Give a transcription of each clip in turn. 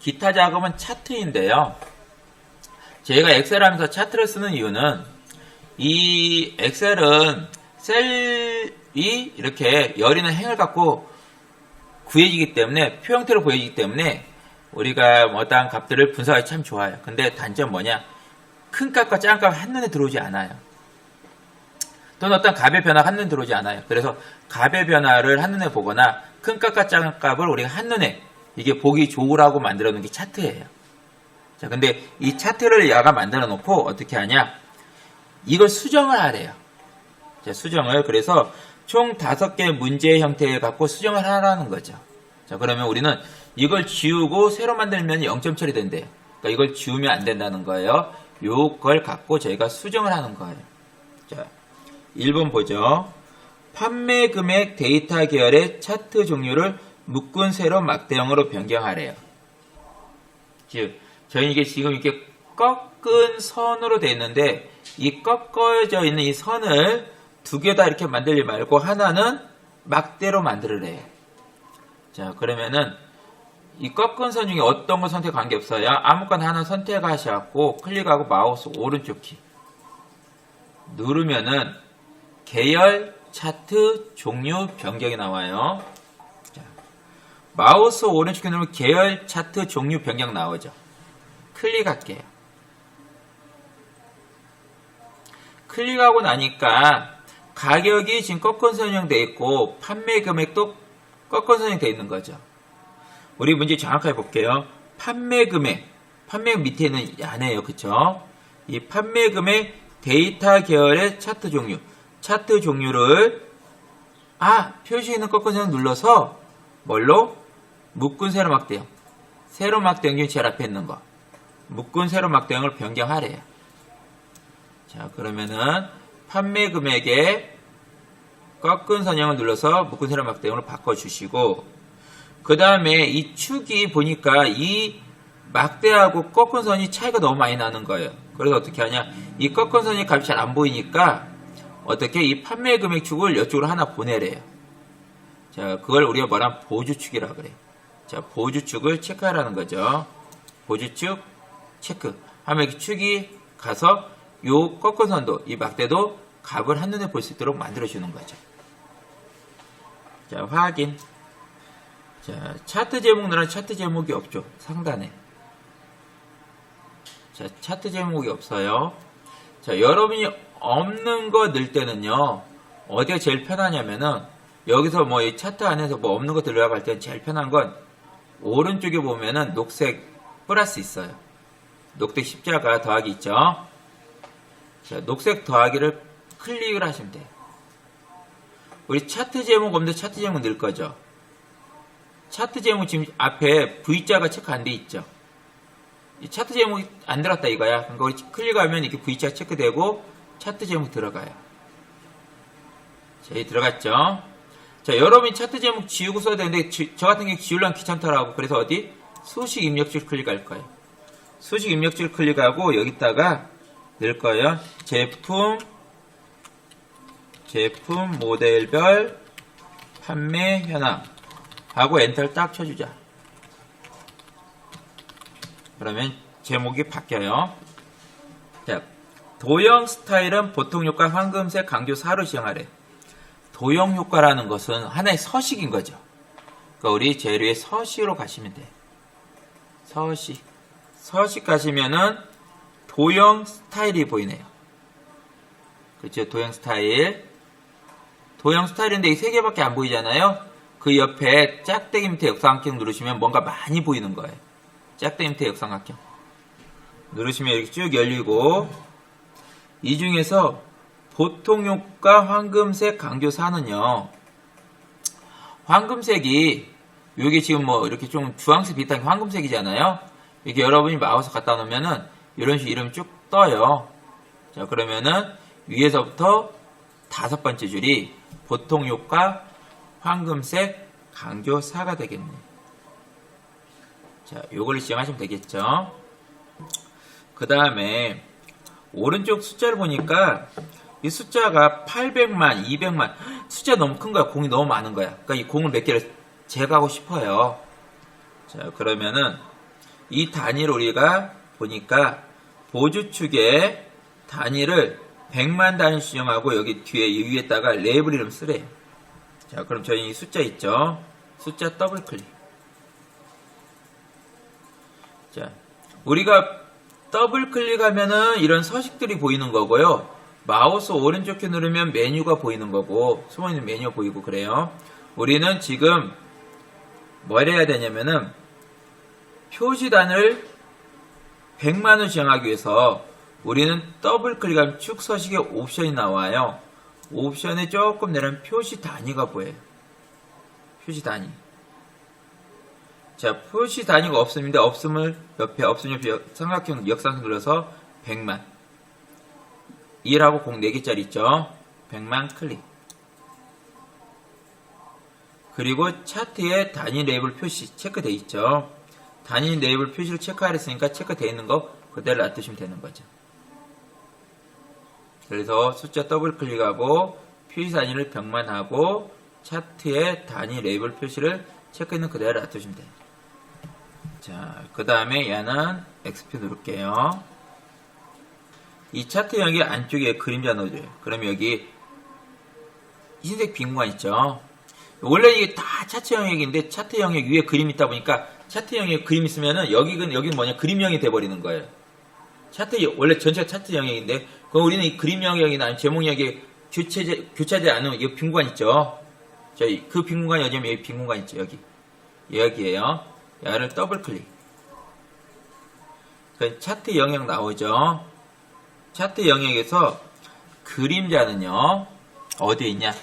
기타 작업은 차트인데요. 제가 엑셀 하면서 차트를 쓰는 이유는 이 엑셀은 셀이 이렇게 열이나 행을 갖고 구해지기 때문에 표 형태로 보여지기 때문에 우리가 뭐 어떠한 값들을 분석하기 참 좋아요. 근데 단점 뭐냐? 큰 값과 작은 값 한눈에 들어오지 않아요. 또는 어떤 값의 변화가 한눈에 들어오지 않아요. 그래서 값의 변화를 한눈에 보거나 큰 값과 작은 값을 우리가 한눈에 이게 보기 좋으라고 만들어 놓은 게 차트예요. 자, 근데 이 차트를 야가 만들어 놓고 어떻게 하냐? 이걸 수정을 하래요. 자, 수정을. 그래서 총 다섯 개의 문제 형태를 갖고 수정을 하라는 거죠. 자, 그러면 우리는 이걸 지우고 새로 만들면 0점 처리된대요. 그러니까 이걸 지우면 안 된다는 거예요. 요걸 갖고 저희가 수정을 하는 거예요. 자, 1번 보죠. 판매 금액 데이터 계열의 차트 종류를 묶은 세로 막대형으로 변경하래요. 즉, 저희 이게 지금 이렇게 꺾은 선으로 되어 있는데 이 꺾어져 있는 이 선을 두 개 다 이렇게 만들지 말고 하나는 막대로 만들으래요. 자, 그러면은 이 꺾은 선 중에 어떤 거 선택 관계없어요. 아무거나 하나 선택하셔갖고 클릭하고 마우스 오른쪽 키 누르면은 계열 차트 종류 변경이 나와요. 자, 마우스 오른쪽 키 누르면 계열 차트 종류 변경 나오죠. 클릭할게요. 클릭하고 나니까 가격이 지금 꺾은 선형돼 있고 판매 금액도 꺾은 선형돼 있는 거죠. 우리 문제 정확하게 볼게요. 판매 금액, 판매 밑에는 안에요, 그쵸? 이 판매 금액 데이터 계열의 차트 종류, 차트 종류를 아 표시 있는 꺾은 선형 눌러서 뭘로 묶은 세로 막 대형, 세로 막 대형 중에 제일 앞에 있는 거, 묶은 세로 막 대형을 변경하래요. 자 그러면은 판매 금액에 꺾은 선형을 눌러서 묶은 세로 막 대형으로 바꿔주시고 그 다음에 이 축이 보니까 이 막대하고 꺾은 선이 차이가 너무 많이 나는 거예요. 그래서 어떻게 하냐? 이 꺾은 선이 값이 잘 안 보이니까 어떻게 이 판매 금액 축을 이쪽으로 하나 보내래요. 자, 그걸 우리가 뭐라 보주축이라 그래. 자, 보주축을 체크하라는 거죠. 보주축 체크. 하면 이 축이 가서 요 꺾은 선도, 이 막대도 값을 한눈에 볼 수 있도록 만들어주는 거죠. 자, 확인. 자, 차트 제목 누르면 차트 제목이 없죠. 상단에. 자, 차트 제목이 없어요. 자, 여러분이 없는 거 넣을 때는요, 어디가 제일 편하냐면은, 여기서 뭐 이 차트 안에서 뭐 없는 거 들어갈 때는 제일 편한 건, 오른쪽에 보면은 녹색 플러스 있어요. 녹색 십자가 더하기 있죠. 자, 녹색 더하기를 클릭을 하시면 돼요. 우리 차트 제목 없는데 차트 제목 넣을 거죠. 차트 제목 지금 앞에 V자가 체크 안 돼 있죠. 이 차트 제목이 안 들었다 이거야. 그러니까 우리 클릭하면 이렇게 V자 체크되고 차트 제목 들어가요. 자, 이 들어갔죠. 자, 여러분이 차트 제목 지우고 써야 되는데 지- 저 같은 경우 지우려면 귀찮더라고. 그래서 어디 수식 입력줄 클릭할 거예요. 수식 입력줄 클릭하고 여기다가 넣을 거예요. 제품 제품 모델별 판매 현황 하고 엔터를 딱 쳐주자. 그러면 제목이 바뀌어요. 자, 도형 스타일은 보통 효과 황금색 강조 4로 시행하래. 도형 효과라는 것은 하나의 서식인 거죠. 그러니까 우리 재료의 서식으로 가시면 돼. 서식. 서식 가시면은 도형 스타일이 보이네요. 그렇죠? 도형 스타일. 도형 스타일인데 이 세 개밖에 안 보이잖아요. 그 옆에 짝대기 밑에 역삼각형 누르시면 뭔가 많이 보이는 거예요. 짝대기 밑에 역삼각형. 누르시면 이렇게 쭉 열리고 이 중에서 보통 효과 황금색 강조 4는요. 황금색이 여기 지금 뭐 이렇게 좀 주황색 비슷한 게 황금색이잖아요. 이게 여러분이 마우스 갖다 놓으면은 이런 식으로 이름이 쭉 떠요. 자, 그러면은 위에서부터 다섯 번째 줄이 보통 효과 황금색 강조 4가 되겠네. 자, 요걸 시행하시면 되겠죠. 그 다음에 오른쪽 숫자를 보니까 이 숫자가 800만, 200만 숫자 너무 큰 거야. 공이 너무 많은 거야. 그러니까 이 공을 몇 개를 제거하고 싶어요. 자, 그러면은 이 단위를 우리가 보니까 보주축에 단위를 100만 단위 수정하고 여기 뒤에 이 위에다가 레이블 이름 쓰래요. 자, 그럼 저희 이 숫자 있죠? 숫자 더블 클릭. 자, 우리가 더블 클릭하면은 이런 서식들이 보이는 거고요. 마우스 오른쪽 키 누르면 메뉴가 보이는 거고, 숨어 있는 메뉴 보이고 그래요. 우리는 지금 뭘 해야 되냐면은 표시단을 100만원 지정하기 위해서 우리는 더블 클릭하면 축 서식에 옵션이 나와요. 옵션에 조금 내려면 표시 단위가 보여요. 표시 단위. 자, 표시 단위가 없습니다. 없음을 옆에, 없음 옆에 역- 삼각형 역삼 눌러서 100만. 1하고 공 4개짜리 있죠? 100만 클릭. 그리고 차트에 단위 레이블 표시 체크돼 있죠? 단위 레이블 표시를 체크하랬으니까 체크돼 있는 거 그대로 놔두시면 되는 거죠. 그래서 숫자 더블 클릭하고 표시 단위를 100만 하고 차트에 단위 레이블 표시를 체크있는 그대로 놔두시면 돼요. 자, 그 다음에 얘는 XP 누를게요. 이 차트 여기 안쪽에 그림자 넣어줘요. 그럼 여기 흰색 빈 공간 있죠? 원래 이게 다 차트 영역인데 차트 영역 위에 그림 있다 보니까 차트 영역에 그림 있으면은 여기는 여기는 뭐냐 그림형이 돼버리는 거예요. 차트 영- 원래 전체가 차트 영역인데 그럼 우리는 이 그림 영역이나 제목 영역에 교체제 교차되지 않은 이 빈 공간 있죠. 저희 그빈 공간 여기면 여기 빈 공간 있죠 여기 여기에요. 얘를 더블 클릭. 그 차트 영역 나오죠. 차트 영역에서 그림자는요 어디에 있냐?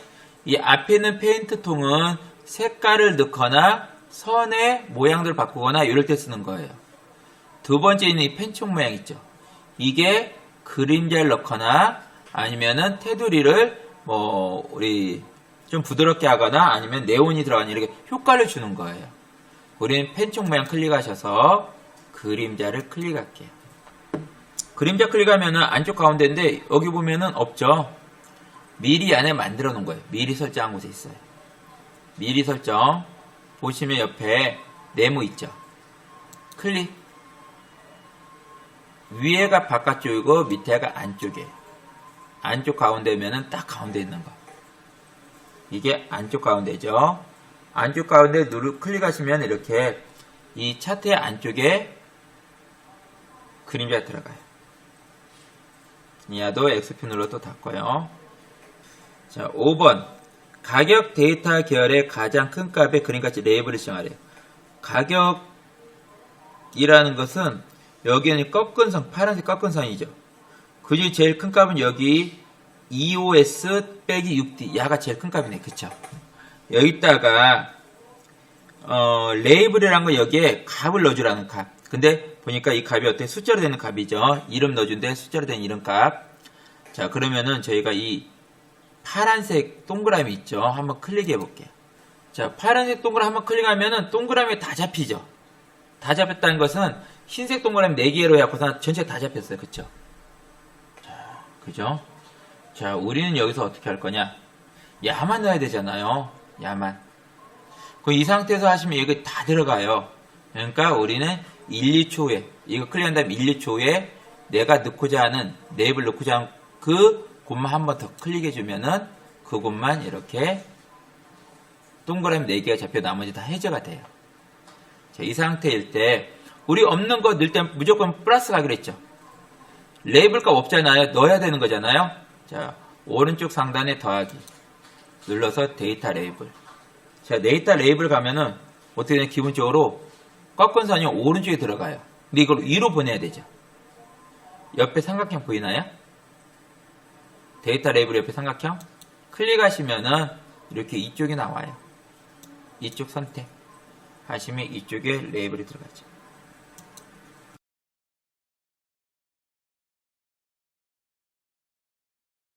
이 앞에 있는 페인트 통은 색깔을 넣거나 선의 모양들을 바꾸거나 이럴 때 쓰는 거예요. 두 번째 있는 이 펜총 모양 있죠. 이게 그림자를 넣거나 아니면은 테두리를 뭐 우리 좀 부드럽게 하거나 아니면 네온이 들어가는 이렇게 효과를 주는 거예요. 우리는 펜총 모양 클릭하셔서 그림자를 클릭할게요. 그림자 클릭하면은 안쪽 가운데인데 여기 보면은 없죠. 미리 안에 만들어 놓은 거예요. 미리 설정한 곳에 있어요. 미리 설정 보시면 옆에 네모 있죠. 클릭. 위에가 바깥쪽이고 밑에가 안쪽에. 안쪽 가운데면은 딱 가운데 있는 거. 이게 안쪽 가운데죠. 안쪽 가운데 누르 클릭하시면 이렇게 이 차트의 안쪽에 그림자 들어가요. 이하도 XP 눌러도 닫고요. 자, 5번. 가격 데이터 계열의 가장 큰 값의 그림같이 레이블을 지정하래요. 가격이라는 것은 여기는 꺾은 선, 파란색 꺾은 선이죠. 그 중에 제일 큰 값은 여기 EOS 빼기 6D. 야가 제일 큰 값이네. 그쵸? 여기다가, 어, 레이블이라는 거 여기에 값을 넣어주라는 값. 근데 보니까 이 값이 어떻게 숫자로 되는 값이죠. 이름 넣어준데 숫자로 된 이름 값. 자, 그러면은 저희가 이 파란색 동그라미 있죠. 한번 클릭해 볼게요. 자, 파란색 동그라미 한번 클릭하면은 동그라미 다 잡히죠. 다 잡혔다는 것은 흰색 동그라미 4개로 해갖고서 전체 다 잡혔어요. 그쵸? 자, 그죠? 자, 우리는 여기서 어떻게 할 거냐? 야만 넣어야 되잖아요. 야만. 그 이 상태에서 하시면 여기 다 들어가요. 그러니까 우리는 1, 2초에, 이거 클릭한 다음에 1, 2초에 내가 넣고자 하는, 네이블 넣고자 하는 그 곳만 한 번 더 클릭해 주면은 그 곳만 이렇게 동그라미 4개가 잡혀 나머지 다 해제가 돼요. 자, 이 상태일 때, 우리 없는 거 넣을 때 무조건 플러스 가기로 했죠. 레이블 값 없잖아요. 넣어야 되는 거잖아요. 자, 오른쪽 상단에 더하기. 눌러서 데이터 레이블. 자, 데이터 레이블 가면은 어떻게 되냐, 기본적으로 꺾은 선이 오른쪽에 들어가요. 근데 이걸 위로 보내야 되죠. 옆에 삼각형 보이나요? 데이터 레이블 옆에 삼각형 클릭하시면은 이렇게 이쪽이 나와요. 이쪽 선택 하시면 이쪽에 레이블이 들어가죠.